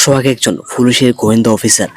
সোহাগ একজন পুলিশের গোয়েন্দা অফিসার।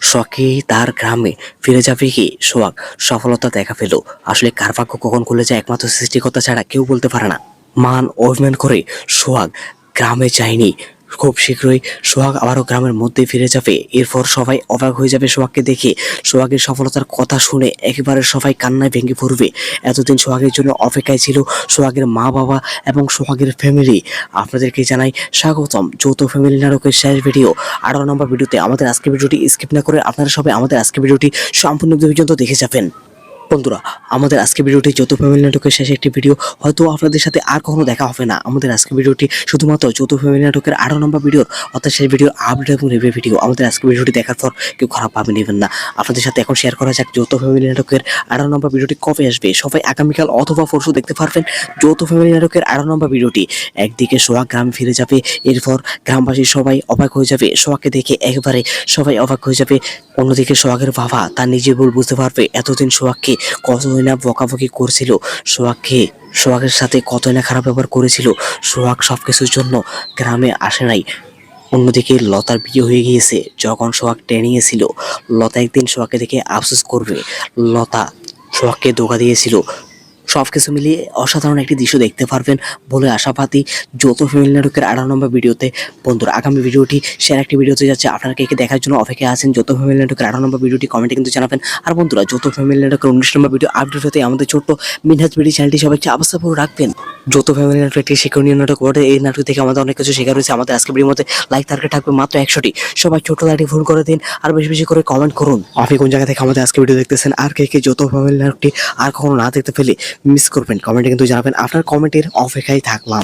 শখে তার গ্রামে ফিরে যাবে কি? সোহাগ। সফলতা দেখা পেল। আসলে কার ভাগ্য কখন খুলে যায় একমাত্র সৃষ্টিকর্তা ছাড়া কেউ বলতে পারে না। মান অভিমান করে সোহাগ গ্রামে যায়নি। খুব শীঘ্রই সোহাগ আবারও গ্রামের মধ্যে ফিরে যাবে। এরপর সবাই অবাক হয়ে যাবে সোহাগকে দেখে। সোহাগের সফলতার কথা শুনে একেবারে সবাই কান্নায় ভেঙে পড়বে। এতদিন সোহাগের জন্য অপেক্ষায় ছিল সোহাগের মা বাবা এবং সোহাগের ফ্যামিলি আপনাদেরকে জানাই স্বাগতম যৌথ ফ্যামিলি নাটকের শেষ ভিডিও আঠারো নম্বর ভিডিওতে আমাদের আজকের ভিডিওটি স্কিপ না করে আপনারা সবাই আমাদের আজকের ভিডিওটি সম্পূর্ণ পর্যন্ত দেখে যাবেন। বন্ধুরা, আমাদের আজকে ভিডিওটি যৌথ ফ্যামিলি নাটকের শেষে একটি ভিডিও, হয়তো আপনাদের সাথে আর কখনো দেখা হবে না। আমাদের আজকে ভিডিওটি শুধুমাত্র যৌথ ফ্যামিলি নাটকের আরও নম্বর ভিডিও অর্থাৎ সেই ভিডিও আপডেট এবং রিভিউ ভিডিও, আমাদের আজকে ভিডিওটি দেখার পর কেউ খারাপ ভাবে নেবেন না। আপনাদের সাথে এখন শেয়ার করা যাক যৌথ ফ্যামিলি নাটকের আরও নম্বর ভিডিওটি কবে আসবে। সবাই আগামীকাল অথবা পরশু দেখতে পারবেন যৌথ ফ্যামিলি নাটকের আরও নম্বর ভিডিওটি। একদিকে সোহাগ গ্রামে ফিরে যাবে, এরপর গ্রামবাসী সবাই অবাক হয়ে যাবে, সোহাগকে দেখে একবারে সবাই অবাক হয়ে যাবে। অন্যদিকে সোহাগের বাবা তার নিজের ভুল বুঝতে পারবে। এতদিন সোহাগকে কতই না বকাবকি করছিল। সোহাগকে, সোহাগের সাথে কতই না খারাপ ব্যবহার করেছিল। সোহাগ সব কিছুর জন্য গ্রামে আসে নাই। অন্যদিকে লতার বিয়ে হয়ে গিয়েছে। যখন সোহাগ ট্রেনিংয়েছিল লতা একদিন সোহাগকে দেখে আফসোস করবে। লতা সোহাগকে ধোকা দিয়েছিল। সব কিছু মিলিয়ে অসাধারণ একটি দৃশ্য দেখতে পারবেন বলে আশাবাদী যৌথ ফ্যামিলি নাটকের আঠারো নম্বর ভিডিওতে। বন্ধুরা, আগামী ভিডিওটি শেয়ার একটি ভিডিওতে যাচ্ছে। আপনারা কে দেখার জন্য অপেক্ষা আছেন, যৌথ ফ্যামিলি নাটকের আঠারো নম্বর ভিডিওটি কমেন্টে কিন্তু জানাবেন। আর বন্ধুরা, যৌথ ফ্যামিলি নাটকের উনিশ নম্বর ভিডিও আপডেট হতে আমাদের ছোট্ট মিনহাজ ভিডিও চ্যানেলটি সবাই চাপাসা রাখবেন। যৌথ ফ্যামিলি নাটক একটি শিক্ষণীয় নাটক বটে। এই নাটক থেকে আমাদের অনেক কিছু শেখার রয়েছে। আমাদের আজকে ভিডিওর মধ্যে লাইক টার্গেট থাকবে মাত্র একশোটি। সবাই ছোট লাইটি ফোন করে দিন আর বেশি বেশি করে কমেন্ট করুন। আপনি কোন জায়গা থেকে আমাদের আজকে ভিডিও দেখতেছেন? আর কে কে যৌথ ফ্যামিলি নাটকটি আর কখনো না দেখতে পেলে মিস করবেন। কমেন্টে কিন্তু জানাবেন আপনার কমেন্টের অপেক্ষায় থাকলাম।